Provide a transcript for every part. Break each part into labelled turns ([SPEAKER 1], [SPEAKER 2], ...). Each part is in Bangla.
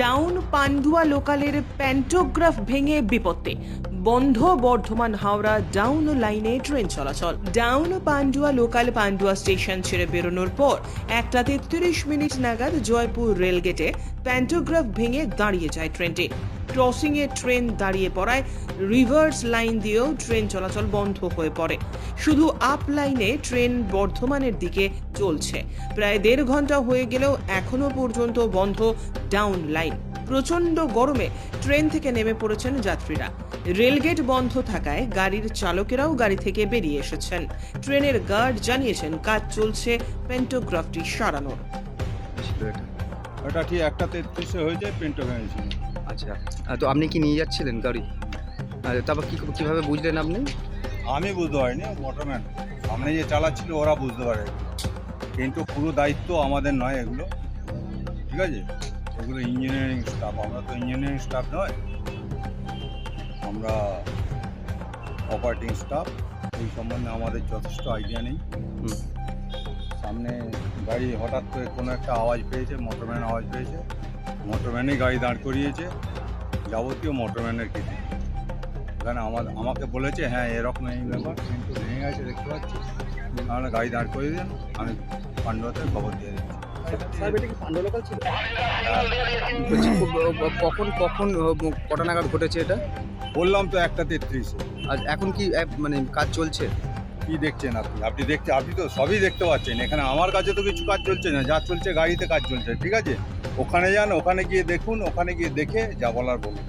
[SPEAKER 1] ডাউন পান্ডুয়া লোকালের প্যান্টোগ্রাফ ভেঙে বিপত্তে। বন্ধ বর্ধমান হাওড়া ডাউন লাইনে ট্রেন চলাচল। Down Pandua local Pandua station ছেড়ে বেরোনোর পর একটা তেত্রিশ মিনিট নাগাদ জয়পুর রেলগেটে প্যান্টোগ্রাফ ভেঙে দাঁড়িয়ে যায় ট্রেনটি। ক্রসিং এ ট্রেন দাঁড়িয়ে পড়ায়, রিভার্স লাইন দিয়েও ট্রেন চলাচল বন্ধ হয়ে পড়ে। শুধু আপ লাইনে ট্রেন বর্ধমানের দিকে চলছে। প্রায় দেড় ঘণ্টা হয়ে গেলেও এখনও পর্যন্ত বন্ধ ডাউন লাইন। প্রচণ্ড গরমে ট্রেন থেকে নেমে পড়েছেন যাত্রীরা। রেলগেট বন্ধ থাকায় গাড়ির চালকেরাও গাড়ি থেকে বেরিয়ে এসেছেন। ট্রেনের গার্ড জানিয়েছেন, কাজ চলছে পেন্টোগ্রাফটি সারানোর।
[SPEAKER 2] ওটা একটা তেত্রিশে হয়ে যায়
[SPEAKER 3] আচ্ছা। তো আপনি কি নিয়ে যাচ্ছিলেন গাড়ি? তারপর কি কীভাবে বুঝলেন আপনি?
[SPEAKER 2] আমি বুঝতে পারিনি মোটরম্যান সামনে যে চালাচ্ছিল ওরা বুঝতে পারে। কিন্তু পুরো দায়িত্ব আমাদের নয় এগুলো। ঠিক আছে? এগুলো ইঞ্জিনিয়ারিং স্টাফ আমরা তো ইঞ্জিনিয়ারিং স্টাফ নয়। আমরা অপারেটিং স্টাফ এই সম্বন্ধে আমাদের যথেষ্ট আইডিয়া নেই। সামনে গাড়ি হঠাৎ করে কোনো একটা আওয়াজ পেয়েছে মোটরম্যান আওয়াজ পেয়েছে। মোটরম্যানই গাড়ি দাঁড় করিয়েছে। যাবতীয় মোটরম্যানের কিছু। এখানে আমার আমাকে বলেছে হ্যাঁ এরকম এই ব্যাপার কিন্তু ভেঙে গেছে দেখতে পাচ্ছি তাহলে গাড়ি দাঁড় করিয়ে দিন আমি পাণ্ডুয়াতে খবর দিয়ে দিচ্ছি।
[SPEAKER 3] ক- ক- কখন কখন কটা নাগাদ ঘটেছে এটা?
[SPEAKER 2] বললাম তো একটা তেত্রিশে।
[SPEAKER 3] আর এখন কি মানে কাজ চলছে?
[SPEAKER 2] কি দেখছেন আপনি? আপনি দেখতে আপনি তো সবই দেখতে পাচ্ছেন। এখানে আমার কাছে তো কিছু কাজ চলছে না যা চলছে গাড়িতে কাজ চলছে ঠিক আছে? ওখানে যান ওখানে গিয়ে দেখুন ওখানে গিয়ে দেখে যা বলার বলুন।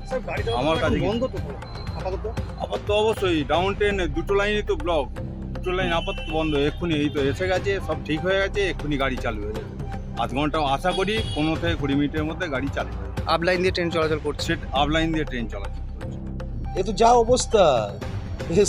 [SPEAKER 2] আমার কাছে
[SPEAKER 4] বন্ধ তো আপাতত।
[SPEAKER 2] আপাতত অবশ্যই ডাউন ট্রেনে দুটো লাইনই তো ব্লক দুটো লাইন আপাতত বন্ধ এক্ষুনি এই তো এসে গেছে সব ঠিক হয়ে গেছে এক্ষুনি গাড়ি চালু হয়ে যাবে। আধ ঘণ্টা আশা করি পনেরো থেকে কুড়ি মিনিটের মধ্যে গাড়ি চালু হয়ে যাবে।
[SPEAKER 3] আপ লাইন দিয়ে ট্রেন চলাচল করছে।
[SPEAKER 2] আপ লাইন দিয়ে ট্রেন চলাচল করছে।
[SPEAKER 4] এ তো যা অবস্থা।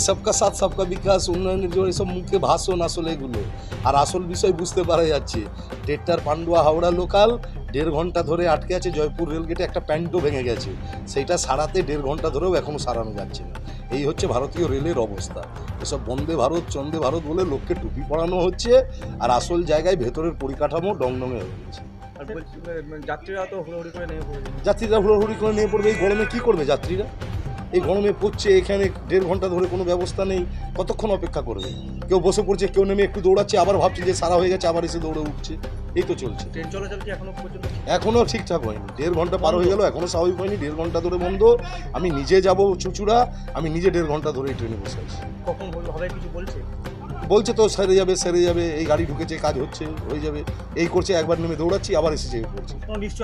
[SPEAKER 4] সবকা সাথ সবকা বিকাশ উন্নয়নের জন্য এসব মুখে ভাষণ আসলে এগুলো। আর আসল বিষয় বুঝতে পারা যাচ্ছে। দেড়টার পান্ডুয়া হাওড়া লোকাল দেড় ঘণ্টা ধরে আটকে আছে জয়পুর রেলগেটে একটা প্যান্টও ভেঙে গেছে। সেইটা সারাতে দেড় ঘণ্টা ধরেও এখনও সারানো যাচ্ছে না। এই হচ্ছে ভারতীয় রেলের অবস্থা। এসব বন্দে ভারত চন্দে ভারত বলে লোককে টুপি পরানো হচ্ছে আর আসল জায়গায় ভেতরের পরিকাঠামো ডংডঙে হয়ে গেছে।
[SPEAKER 5] করে
[SPEAKER 4] যাত্রীরা হুড়োহুড়ি করে নিয়ে পড়বে। এই গরমে কী করবে যাত্রীরা? এই গরমে পড়ছে এখানে দেড় ঘণ্টা ধরে কোনো ব্যবস্থা নেই। কতক্ষণ অপেক্ষা করবে? কেউ বসে পড়ছে কেউ নেমে একটু দৌড়াচ্ছে আবার ভাবছে যে সারা হয়ে গেছে আবার এসে দৌড়ে উঠছে। এই তো চলছে।
[SPEAKER 5] ট্রেন চলাচল কি এখনও পর্যন্ত?
[SPEAKER 4] এখনও ঠিকঠাক হয়নি। দেড় ঘণ্টা পার হয়ে গেল এখনও স্বাভাবিক হয়নি দেড় ঘণ্টা ধরে বন্ধ। আমি নিজে যাব চুচুড়া আমি নিজে দেড় ঘণ্টা ধরে এই ট্রেনে বসে আছি।
[SPEAKER 5] কখন হবে কিছু বলছে?
[SPEAKER 4] বলছে তো সেরে যাবে সেরে যাবে এই গাড়ি ঢুকেছে কাজ হচ্ছে হয়ে যাবে। এই করছে একবার নেমে দৌড়াচ্ছি আবার এসেছে
[SPEAKER 5] করছে নিশ্চয়